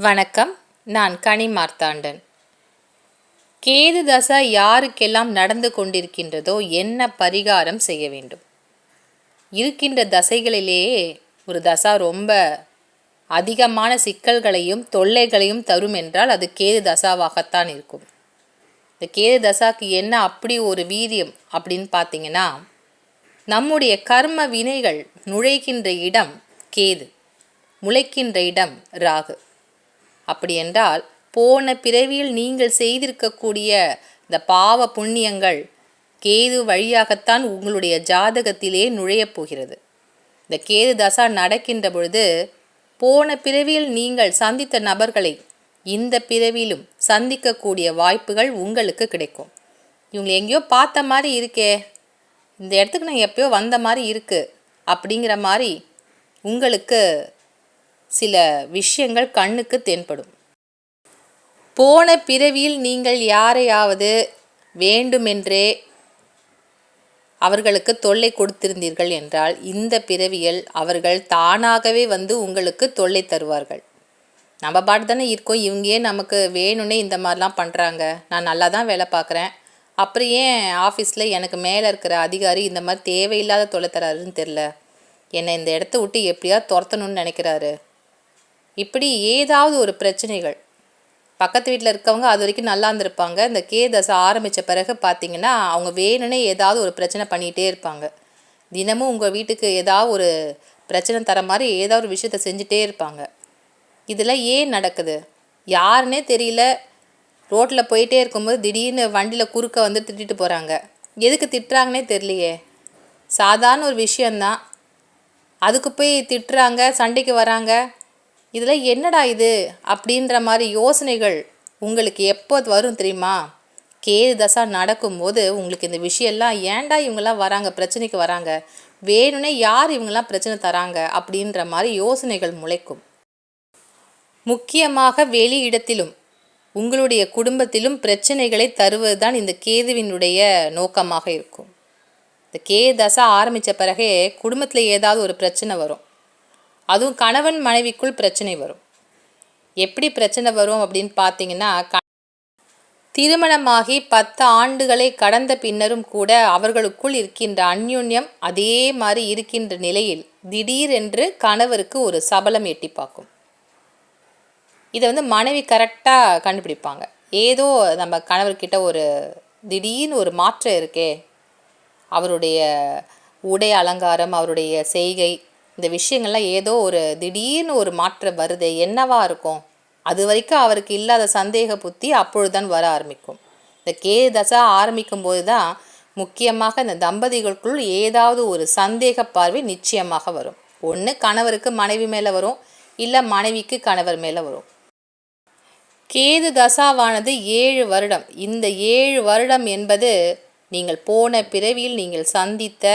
வணக்கம் நான் கனி மார்த்தாண்டன். கேது தசா யாருக்கெல்லாம் நடந்து கொண்டிருக்கின்றதோ என்ன பரிகாரம் செய்ய வேண்டும்? இருக்கின்ற தசைகளிலேயே ஒரு தசா ரொம்ப அதிகமான சிக்கல்களையும் தொல்லைகளையும் தரும் என்றால் அது கேது தசாவாகத்தான் இருக்கும். இந்த கேது தசாக்கு என்ன அப்படி ஒரு வீரியம் அப்படின்னு பார்த்தீங்கன்னா நம்முடைய கர்ம வினைகள் நுழைகின்ற இடம் கேது முளைக்கின்ற இடம் ராகு. அப்படி என்றால் போன பிறவியில் நீங்கள் செய்திருக்கக்கூடிய இந்த பாவ புண்ணியங்கள் கேது வழியாகத்தான் உங்களுடைய ஜாதகத்திலே நுழையப் போகிறது. இந்த கேது தசா நடக்கின்ற பொழுது போன பிறவியில் நீங்கள் சந்தித்த நபர்களை இந்த பிறவியிலும் சந்திக்கக்கூடிய வாய்ப்புகள் உங்களுக்கு கிடைக்கும். இவங்களை எங்கேயோ பார்த்த மாதிரி இருக்கே இந்த இடத்துக்கு நான் எப்பயோ வந்த மாதிரி இருக்குது அப்படிங்கிற மாதிரி உங்களுக்கு சில விஷயங்கள் கண்ணுக்கு தென்படும். போன பிறவியில் நீங்கள் யாரையாவது வேண்டுமென்றே அவர்களுக்கு தொல்லை கொடுத்திருந்தீர்கள் என்றால் இந்த பிறவியில் அவர்கள் தானாகவே வந்து உங்களுக்கு தொல்லை தருவார்கள். நம்ம பாட்டு தானே இருக்கோம். இவங்க ஏன் நமக்கு வேணும்னே இந்த மாதிரிலாம் பண்ணுறாங்க நான் நல்லா தான் வேலை பார்க்குறேன். அப்புறம் ஏன் ஆஃபீஸில் எனக்கு மேலே இருக்கிற அதிகாரி இந்த மாதிரி தேவையில்லாத தொல்லை தராருன்னு தெரில? என்னை இந்த இடத்த விட்டு எப்படியா துரத்தணும்னு நினைக்கிறாரு. இப்படி ஏதாவது ஒரு பிரச்சனைகள். பக்கத்து வீட்டில் இருக்கவங்க அது வரைக்கும் நல்லா இருந்திருப்பாங்க. இந்த கே தசை ஆரம்பித்த பிறகு பார்த்தீங்கன்னா அவங்க வேணும்னே ஏதாவது ஒரு பிரச்சனை பண்ணிகிட்டே இருப்பாங்க. தினமும் உங்கள் வீட்டுக்கு ஏதாவது ஒரு பிரச்சனை தர மாதிரி ஏதாவது ஒரு விஷயத்த செஞ்சுட்டே இருப்பாங்க. இதெல்லாம் ஏன் நடக்குது? யாருன்னே தெரியல. ரோட்டில் போயிட்டே இருக்கும்போது திடீர்னு வண்டியில் குறுக்க வந்து திட்டிட்டு போகிறாங்க எதுக்கு திட்டுறாங்கன்னே தெரியலையே. சாதாரண ஒரு விஷயந்தான் அதுக்கு போய் திட்டுறாங்க சண்டைக்கு வராங்க. இதில் என்னடா இது? அப்படின்ற மாதிரி யோசனைகள் உங்களுக்கு எப்போ வரும் தெரியுமா? கேது தசா நடக்கும்போது உங்களுக்கு இந்த விஷயம்லாம் ஏன்டா இவங்கெல்லாம் வராங்க பிரச்சனைக்கு வராங்க? வேணும்னே யார் இவங்கெல்லாம் பிரச்சனை தராங்க? அப்படின்ற மாதிரி யோசனைகள் முளைக்கும். முக்கியமாக வெளி இடத்திலும் உங்களுடைய குடும்பத்திலும் பிரச்சனைகளை தருவது தான் இந்த கேதுவினுடைய நோக்கமாக இருக்கும். இந்த கே தசா ஆரம்பித்த பிறகே குடும்பத்தில் ஏதாவது ஒரு பிரச்சனை வரும். அதுவும் கணவன் மனைவிக்குள் பிரச்சனை வரும். எப்படி பிரச்சனை வரும் அப்படின்னு பார்த்தீங்கன்னா திருமணமாகி பத்து ஆண்டுகளை கடந்த பின்னரும் கூட அவர்களுக்குள் இருக்கின்ற அந்யுன்யம் அதே மாதிரி இருக்கின்ற நிலையில் திடீரென்று கணவருக்கு ஒரு சபலம் எட்டி பார்க்கும். இதை வந்து மனைவி கரெக்டாக கண்டுபிடிப்பாங்க. ஏதோ நம்ம கணவர்கிட்ட ஒரு திடீர்னு ஒரு மாற்றம் இருக்கே அவருடைய உடை அலங்காரம் அவருடைய செய்கை இந்த விஷயங்கள்லாம் ஏதோ ஒரு திடீர்னு ஒரு மாற்றம் வருது என்னவா இருக்கும்? அது வரைக்கும் அவருக்கு இல்லாத சந்தேக புத்தி அப்பொழுதுதான் வர ஆரம்பிக்கும். இந்த கே தசா ஆரம்பிக்கும் போது தான் முக்கியமாக இந்த தம்பதிகளுக்குள் ஏதாவது ஒரு சந்தேக பார்வை நிச்சயமாக வரும். ஒன்று கணவருக்கு மனைவி மேலே வரும் இல்லை மனைவிக்கு கணவர் மேலே வரும். கேது தசாவானது ஏழு வருடம். இந்த ஏழு வருடம் என்பது நீங்கள் போன பிறவியில் நீங்கள் சந்தித்த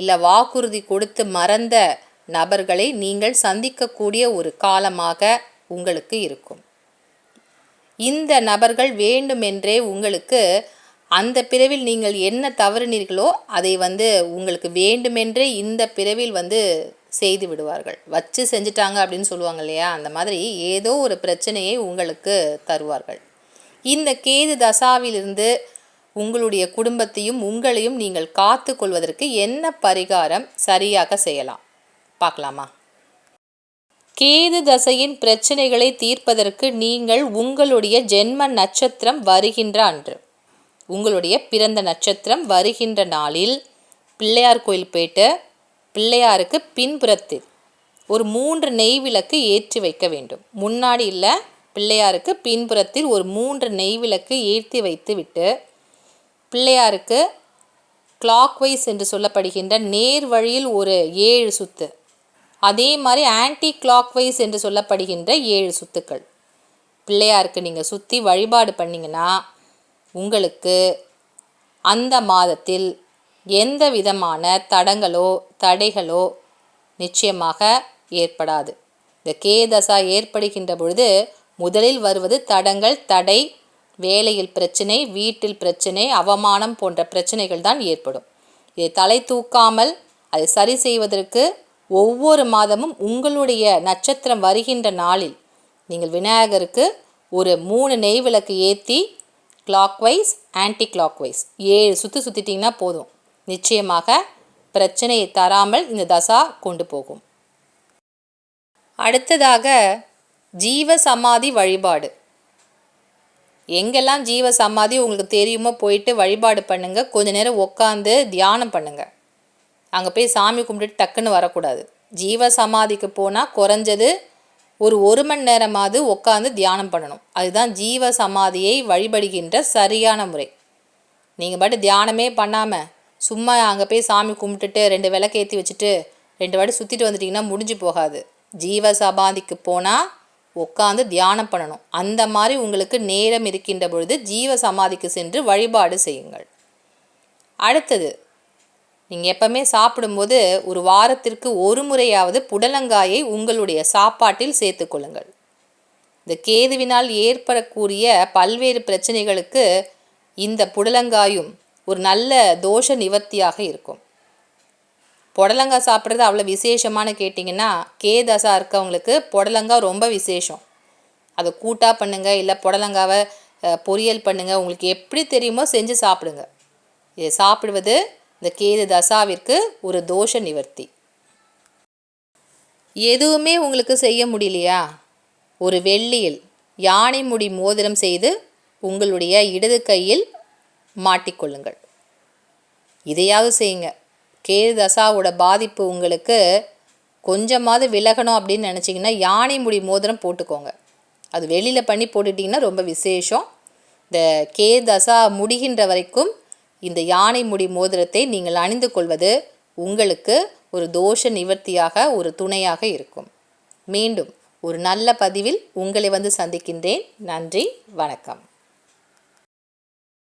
இல்லை வாக்குறுதி கொடுத்து மறந்த நபர்களை நீங்கள் சந்திக்கக்கூடிய ஒரு காலமாக உங்களுக்கு இருக்கும். இந்த நபர்கள் வேண்டுமென்றே உங்களுக்கு அந்த பிறவில் நீங்கள் என்ன தவறினீர்களோ அதை வந்து உங்களுக்கு வேண்டுமென்றே இந்த பிறவில் வந்து செய்து விடுவார்கள். வச்சு செஞ்சிட்டாங்க அப்படின்னு சொல்லுவாங்க இல்லையா? அந்த மாதிரி ஏதோ ஒரு பிரச்சனையை உங்களுக்கு தருவார்கள். இந்த கேது தசாவிலிருந்து உங்களுடைய குடும்பத்தையும் உங்களையும் நீங்கள் காத்து கொள்வதற்கு என்ன பரிகாரம் சரியாக செய்யலாம்? பார்க்கலாமா? கேது தசையின் பிரச்சனைகளை தீர்ப்பதற்கு நீங்கள் உங்களுடைய ஜென்ம நட்சத்திரம் வருகின்ற அன்று உங்களுடைய பிறந்த நட்சத்திரம் வருகின்ற நாளில் பிள்ளையார் கோயில் போயிட்டு பிள்ளையாருக்கு பின்புறத்தில் ஒரு மூன்று நெய் விளக்கு ஏற்றி வைக்க வேண்டும். முன்னாடி இல்லை பிள்ளையாருக்கு பின்புறத்தில் ஒரு மூன்று நெய் விளக்கு ஏற்றி வைத்து விட்டு பிள்ளையாருக்கு கிளாக்வைஸ் என்று சொல்லப்படுகின்ற நேர் வழியில் ஒரு ஏழு சுத்து அதே மாதிரி ஆன்டி கிளாக்வைஸ் என்று சொல்லப்படுகின்ற ஏழு சுத்துக்கள். பிள்ளையாருக்கு நீங்கள் சுற்றி வழிபாடு பண்ணிங்கன்னா உங்களுக்கு அந்த மாதத்தில் எந்த விதமான தடங்களோ தடைகளோ நிச்சயமாக ஏற்படாது. இந்த கேதசா ஏற்படுகின்ற பொழுது முதலில் வருவது தடங்கள் தடை வேலையில் பிரச்சனை வீட்டில் பிரச்சனை அவமானம் போன்ற பிரச்சனைகள் தான் ஏற்படும். இதை தலை தூக்காமல் அதை சரி செய்வதற்கு ஒவ்வொரு மாதமும் உங்களுடைய நட்சத்திரம் வருகின்ற நாளில் நீங்கள் விநாயகருக்கு ஒரு மூணு நெய் விளக்கு ஏற்றி கிளாக்வைஸ் ஆன்டி கிளாக்வைஸ் ஏழு சுற்றி சுற்றிட்டிங்கன்னா போதும். நிச்சயமாக பிரச்சனையை தராமல் இந்த தசா கொண்டு போகும். அடுத்ததாக ஜீவ சமாதி வழிபாடு. எங்கெல்லாம் ஜீவ சமாதி உங்களுக்கு தெரியுமோ போயிட்டு வழிபாடு பண்ணுங்கள் கொஞ்ச நேரம் உட்காந்து தியானம் பண்ணுங்கள் அங்கே போய் சாமி கும்பிட்டுட்டு டக்குன்னு வரக்கூடாது. ஜீவ சமாதிக்கு போனால் குறைஞ்சது ஒரு ஒரு மணி நேரமாவது உட்காந்து தியானம் பண்ணணும். அதுதான் ஜீவ சமாதியை வழிபடுகின்ற சரியான முறை. நீங்கள் பாட்டு தியானமே பண்ணாமல் சும்மா அங்கே போய் சாமி கும்பிட்டுட்டு ரெண்டு விளக்கேற்றி வச்சுட்டு ரெண்டு வாட்டி சுற்றிட்டு வந்துட்டிங்கன்னா முடிஞ்சு போகாது. ஜீவ சமாதிக்கு போனால் உட்காந்து தியானம் பண்ணணும். அந்த மாதிரி உங்களுக்கு நேரம் இருக்கின்ற பொழுது ஜீவ சமாதிக்கு சென்று வழிபாடு செய்யுங்கள். அடுத்தது நீங்கள் எப்பவுமே சாப்பிடும்போது ஒரு வாரத்திற்கு ஒரு முறையாவது புடலங்காயை உங்களுடைய சாப்பாட்டில் சேர்த்துக்கொள்ளுங்கள் இந்த கேதுவினால் ஏற்படக்கூடிய பல்வேறு பிரச்சனைகளுக்கு இந்த புடலங்காயும் ஒரு நல்ல தோஷ நிவர்த்தியாக இருக்கும். புடலங்காய் சாப்பிட்றது அவ்வளோ விசேஷமானு கேட்டிங்கன்னா கேதசா இருக்கவங்களுக்கு புடலங்காய் ரொம்ப விசேஷம். அதை கூட்டாக பண்ணுங்கள் இல்லை புடலங்காவை பொரியல் பண்ணுங்கள் உங்களுக்கு எப்படி தெரியுமோ செஞ்சு சாப்பிடுங்க. இதை சாப்பிடுவது இந்த கேது தசாவிற்கு ஒரு தோஷ நிவர்த்தி. எதுவுமே உங்களுக்கு செய்ய முடியலையா? ஒரு வெள்ளியில் யானை முடி மோதிரம் செய்து உங்களுடைய இடது கையில் மாட்டிக்கொள்ளுங்கள் இதையாவது செய்யுங்க. கேது தசாவோட பாதிப்பு உங்களுக்கு கொஞ்சமாவது விலகணும் அப்படின்னு நினச்சிங்கன்னா யானை முடி மோதிரம் போட்டுக்கோங்க. அது வெளியில் பண்ணி போட்டுட்டிங்கன்னா ரொம்ப விசேஷம். இந்த கே தசா முடிகின்ற வரைக்கும் இந்த யானை முடி மோதிரத்தை நீங்கள் அணிந்து கொள்வது உங்களுக்கு ஒரு தோஷ நிவர்த்தியாக ஒரு துணையாக இருக்கும். மீண்டும் ஒரு நல்ல பதிவில் உங்களை வந்து சந்திக்கின்றேன். நன்றி வணக்கம்.